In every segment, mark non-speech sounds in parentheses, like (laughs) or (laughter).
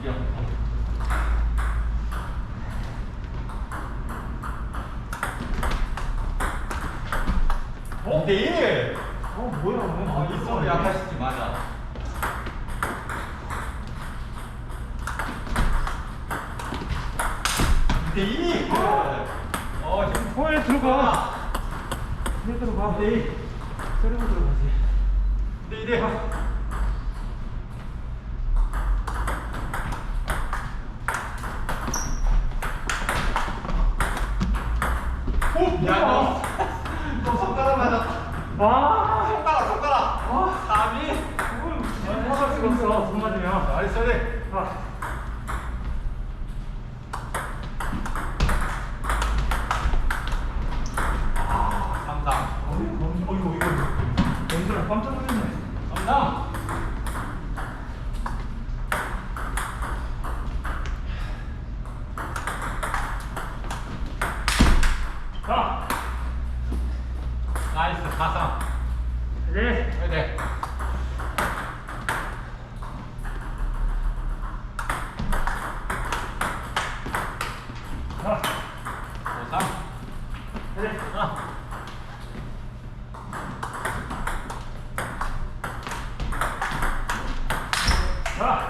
이겨. 어? 네. 어, 뭐야, 뭐. 어, 이 소리 약하시지 맞아. 네. 어, 지금 홀 들어가. 홀 들어가. 네. 때리고 들어가지. 네, 네. 오, 야, 너, 너 손가락 맞았다. 아, 손가락, 손가락. 아. 감이. 화가 찍었어. 손 맞으면. 나이스, 네. 아. 삼당. 어이구, 어이구, 이거. 연주랑 깜짝 놀랐네. 삼당. 자, 나이스, 사상. 이제 네, 네. 자, 오삼. 이제 아.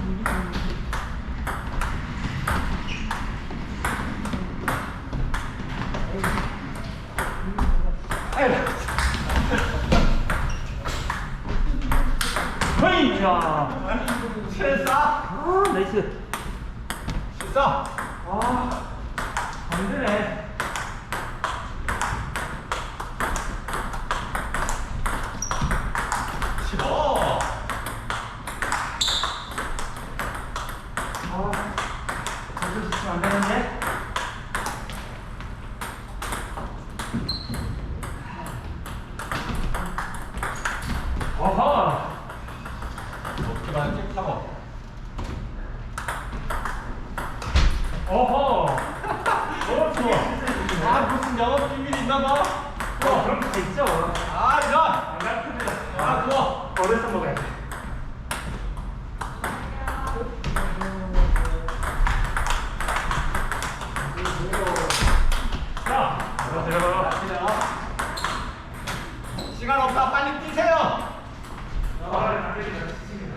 허이! 자, 실사. 아, 나이스. 실사. 아, 안 되네. 싫어. 아, 자주 지치면 안 되는데. 있죠. 아, 이런. 안 같은데. 아, 좋아. 어려서 먹어야 돼. 자, 들어가, 들어가. 시간 없다. 빨리 뛰세요. 아, 안 되겠네. 지치겠다.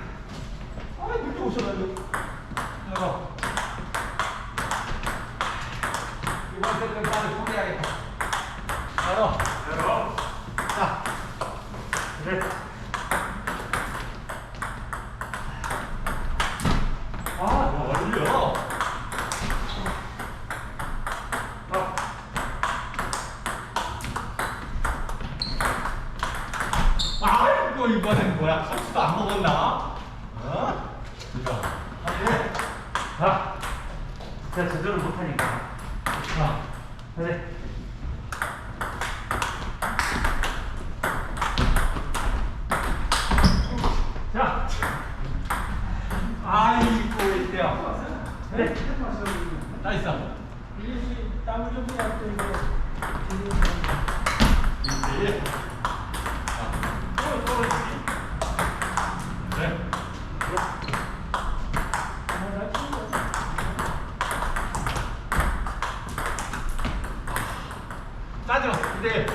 아, 늦게 오셔가지고. 여보. 이번 세트는 빨리 포기해야겠다. 열어. 열어. 자, 그래. 아, 뭐 얼려. 아, 아, 이거 이번엔 뭐야? 참치도 안 먹었나? 어? 이거. 아니, 자. 제대로 못하니까. 자, 그래. 자, 아이고, 이때요. 그래. 나 있어. 이때. 네. 짜증. 이때.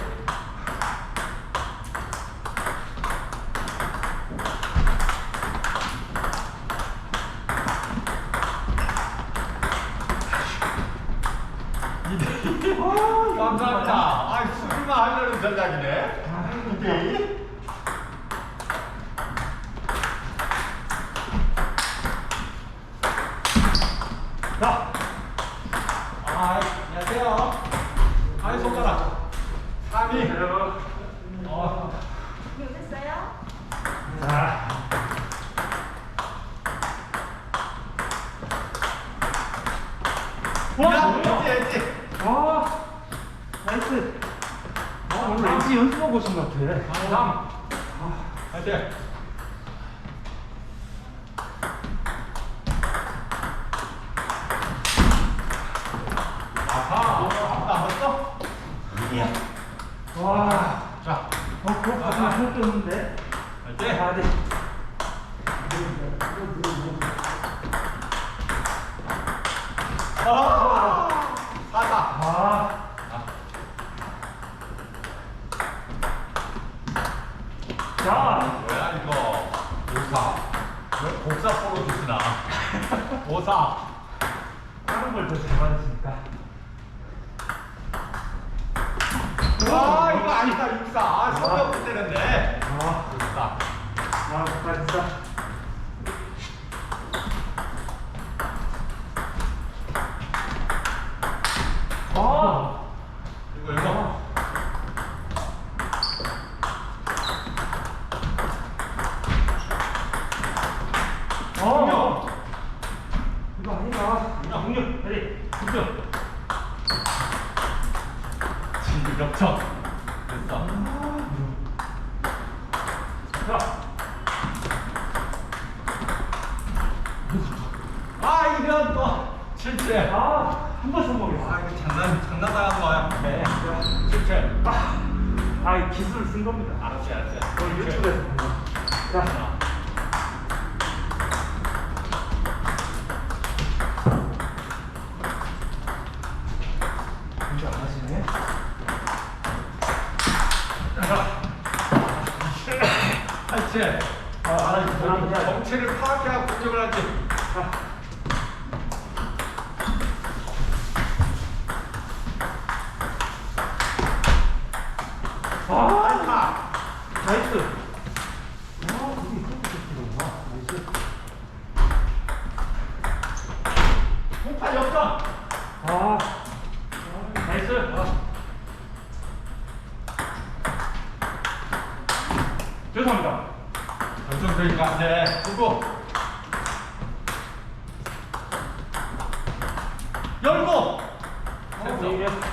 이대. 감사합니다. 아, 수비만 하려는 전략이네. 이대. 자, 아, 안녕하세요. 아이 손가락. 3위. 내려가. 자. 와, 야, 뭐야? 했지, 했지. 와, 나이스. 아, 오늘 왠지 연습하고 오신 것 같아. 다음. 했지. 아하, 아무도 안 봤어? 이야. 와, 자, 어, 그거 가슴에 하나도 없는데. 했지? 아, 네. 아, 사다. 아, 자, 뭐야 이거? 오사. 왜 복사 포로 주시나? (laughs) 오사. 다른 걸 더잘 받으시니까. 와 이거 아니다 육사. 아 성격 못 때렸네. 아, 육사. 아, 잘했어. 아, 이거 이거. 어. 이거 아니다. 야, 공격, ready, 공격. 겹쳐. 됐어. 자, 아 이런 또 실체. 아 아, 한번 성공했어. 이거 장난 장난 당한 거야. 네. 실체. 아, 아, 이 기술을 쓴 겁니다. 알았지 알았지. 어, 유튜브에서 본 거. 자, 공격 안 하시네. 할체. 아, 아, 그럼 해야 돼. 정체를 파악해야 공격을 하지. 자. 아, 알파. 나이스. 아, 우리 그렇게 됐구나. 나이스. 폭탄 역전. 아, 나이스. 죄송합니다. 결정되니까 네. 두고. 열고. 어, 됐어.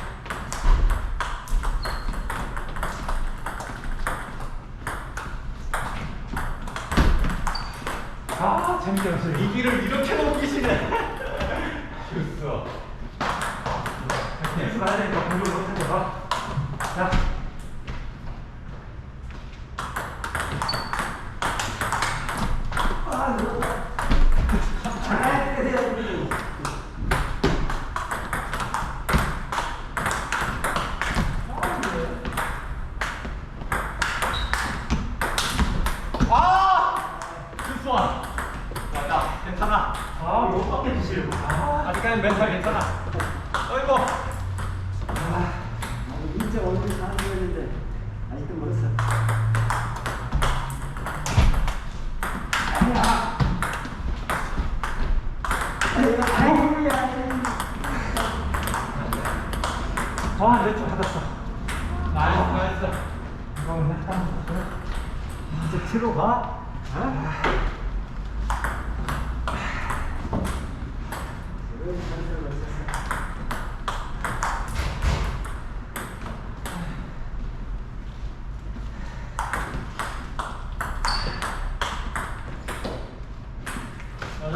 아, 재밌게 연습. 이 길을 이렇게 넘기시네. (laughs) 슈스. 연습 가야 되니까 공격을 못해 봐. 자. 아, 누웠다. 아, 그래요. 아! 슈스 와. 자, 자, 괜찮아. 아, 못 받게 드시려고. 아, 아직까지 멘탈 괜찮아. 어이구. 아. 진짜 얼굴 사는 거였는데 아직도 멀었어. 아, 내좀 받았어. 나이스, 나이스. 이거 그냥 땀 이제 뒤로 가.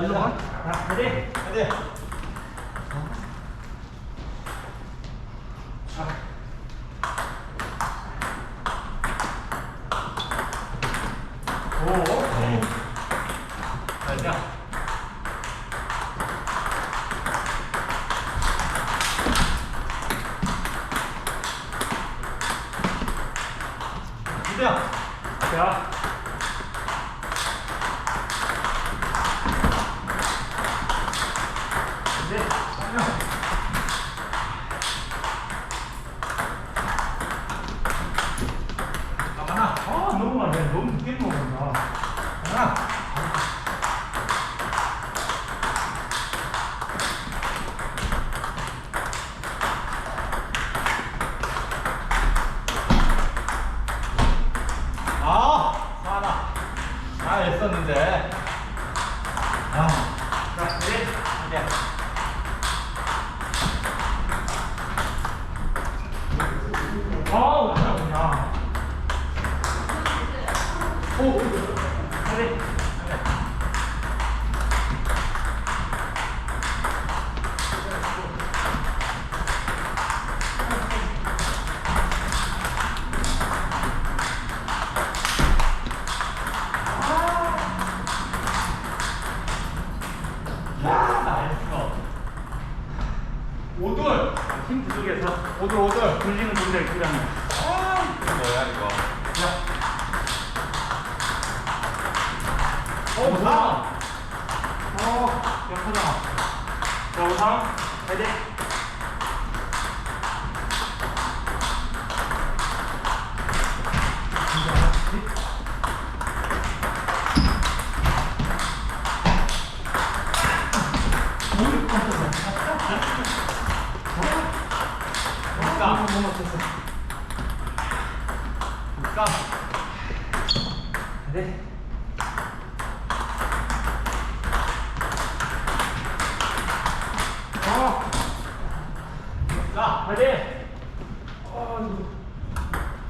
일로 와. 자, ready? 어디? 오. 자, 자. 포장. 자, 우상, 화이팅! 까. 까. 네.